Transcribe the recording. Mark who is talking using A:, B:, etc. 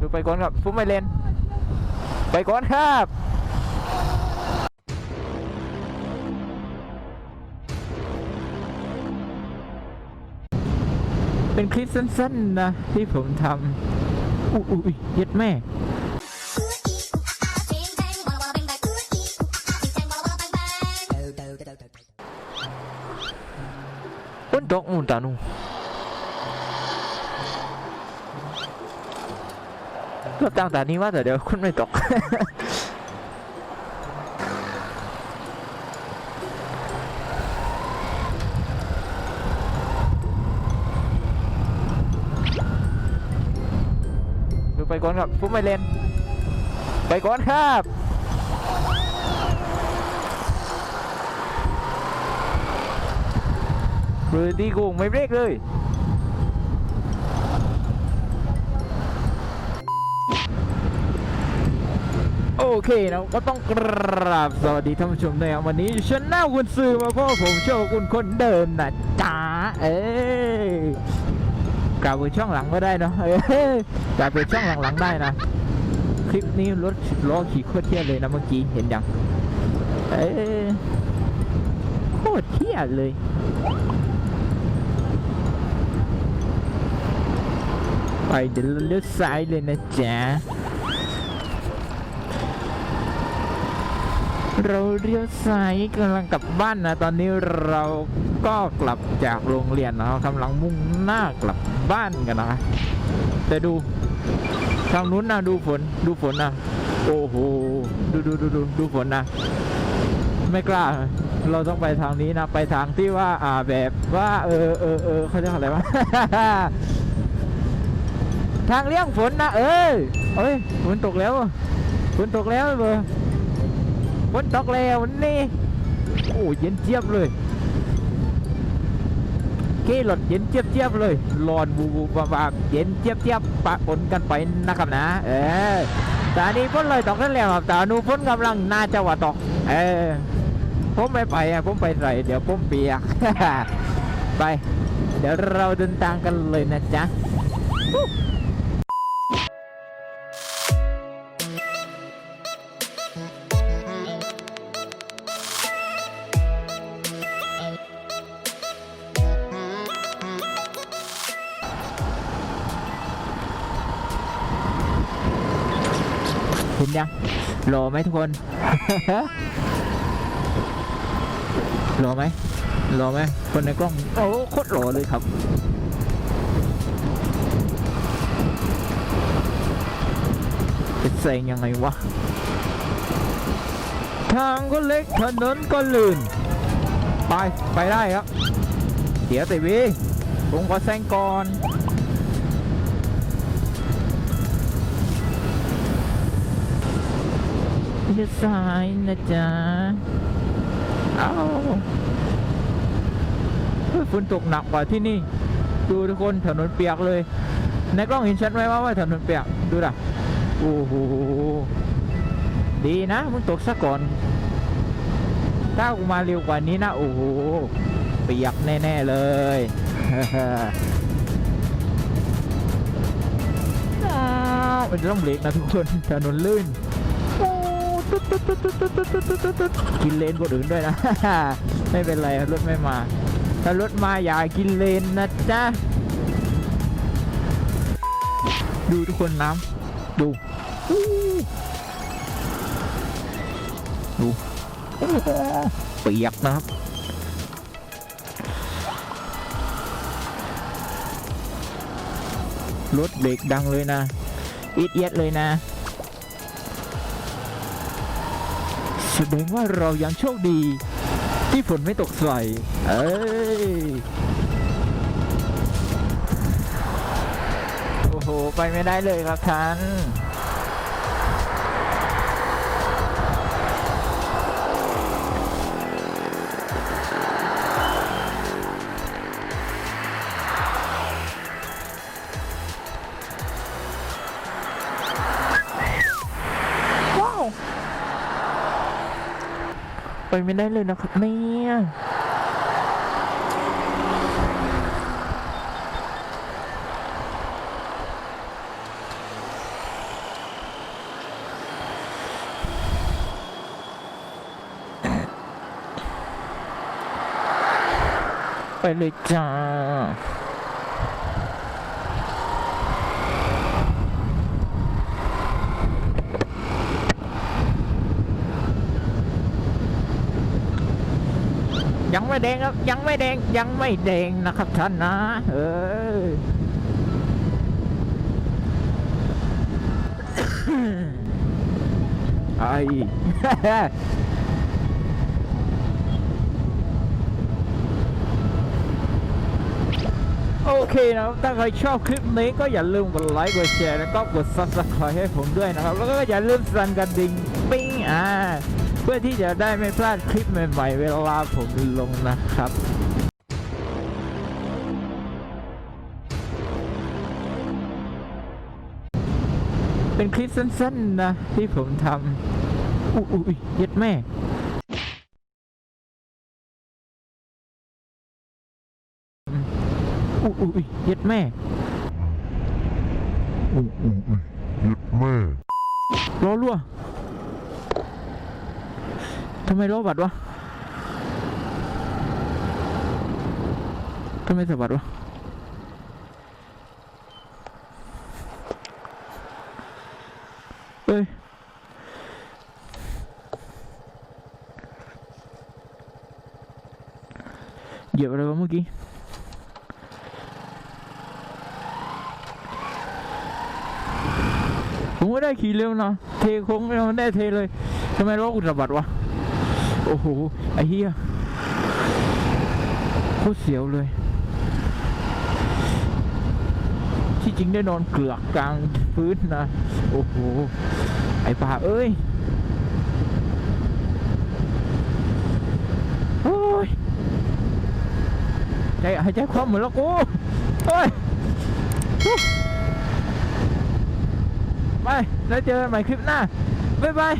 A: ดูไปก่อนครับฟุ้มไม่เลนไปก่อนครับเป็นคลิปสั้นๆนะที่ผมทำอุ้ยอุ้ย เกือบตามแต่นี้ว่าแต่เดี๋ยวคุณไม่ตก ดูไปก่อนครับผมไม่เล่น ไปก่อนครับเรืดีกุ้งไม่เบรกเลย โอเคนะก็ต้องกราบสวัสดีท่านผู้ชมนะครับวันนี้ฉันหน้าคุณซื้อมาเพราะว่าผมโชว์คุณคนเดิมนะจ้าเอ้กลับไปช่องหลังก็ได้นะเอ้กลับไปช่องหลังๆได้นะคลิปนี้รถล้อขี่โคตรเที่ยเลยนะเมื่อกี้เห็นยังเอ้โคตรเที่ยเลยไปเดี๋ยวเราเลี้ยวซ้ายเลยนะจ๊ะ เราเลี้ยวซ้ายกำลังกลับบ้านนะ ตอนนี้เราก็กลับจากโรงเรียนนะกำลังมุ่งหน้ากลับบ้านกันนะแต่ดูทางนู้นนะดูฝนดูฝนนะโอ้โหดูดูดูดูดูฝนนะไม่กล้า เราต้องไปทางนี้นะ ไปทางที่ว่าอ่าแบบว่า เออเออเออเขาเรียกอะไรวะทางเลี่ยงฝนนะเอ้ยเอ้ยฝนตกแล้วฝนตกแล้วเบอร์ ฝนตกแล้วนี่โอ้เย็นเจี๊ยบเลยเกลดเย็นเจี๊ยบเจี๊ยบเลยร้อนบูบูบาบาเย็นเจี๊ยบเจี๊ยบปะปนกันไปนะครับนะ เออตอนนี้ฝนเลยตกนั่นแล้วครับแต่นูฝนกำลังน่าจะว่าตก เออ ผมไม่ไปอะผมไปใส่เดี๋ยวผมเปียก ไป เดี๋ยวเราเดินทางกันเลยนะจ๊ะ เห็นยังรอไหมทุกคนรอไหมรอไหมคนในกล้องโอ้โคตรรอเลยครับจะเซ็งยังไงวะทางก็เล็กถนนก็ลื่น ไป ไปได้ครับ เดี๋ยวติวีผมขอแซงก่อน เลี้ยวซ้ายนะจ๊ะ เอ้าเฮ้ยฝนตกหนักกว่าที่นี่ ดูทุกคนถนนเปียกเลย ในกล้องเห็นชัดไหมว่าว่าถนนเปียก ดูด่ะ โอ้โห ดีนะมึงตกซะก่อน ถ้ากูมาเร็วกว่านี้นะ โอ้โห เปียกแน่ๆเลยอ้าวมันต้องเบรกนะทุกคนถนนลื่น กินเลนคนอื่นด้วยนะ ไม่เป็นไรรถไม่มา ถ้ารถมาอย่ากินเลนนะจ๊ะ ดูทุกคนน้ำดู ดูเปียกนะครับรถเบรกดังเลยนะ อีดเอียดเลยนะ แสดงว่าเรายังโชคดี ที่ฝนไม่ตกใส่เอ้ย โอ้โห ไปไม่ได้เลยครับท่าน ไม่ได้เลยนะครับแม่ไปเลยจ้า ยังไม่แดงครับ ยังไม่แดงยังไม่แดงนะครับท่านนะเออไอโอเคนะครับ ถ้าใครชอบคลิปนี้ก็อย่าลืมกดไลค์ กดแชร์ แล้วก็กด subscribe ให้ผมด้วยนะครับ แล้วก็อย่าลืมสั่นกระดิ่งปิ้งอ่า พื่อที่จะได้ไม่พลาดคลิปใหม่ๆเวลาผมลงนะครับเป็นคลิปสั้นๆนะที่ผมทำอุ้ยอุ้ยเย็ดแม่อุ้ยอุ้ยเย็ดแม่
B: อุ้ยอุ้ยอุ้ยเย็ดแม่
A: ล้อรั่ว ทำไมล้อบัดวะทำไมสะบัดวะเฮ้ยเหยียบอะไรวะ โอ้โห ไอ้เหี้ยโคตรเสียวเลย ที่จริงได้นอนเกลือกกลางพื้นนะ โอ้โห ไอ้ป่าเอ้ยโอ้ยใจหายใจคว่ำเหมือนล้วกูเฮ้ยไป แล้วเจอกันใหม่คลิปหน้า บ๊ายบาย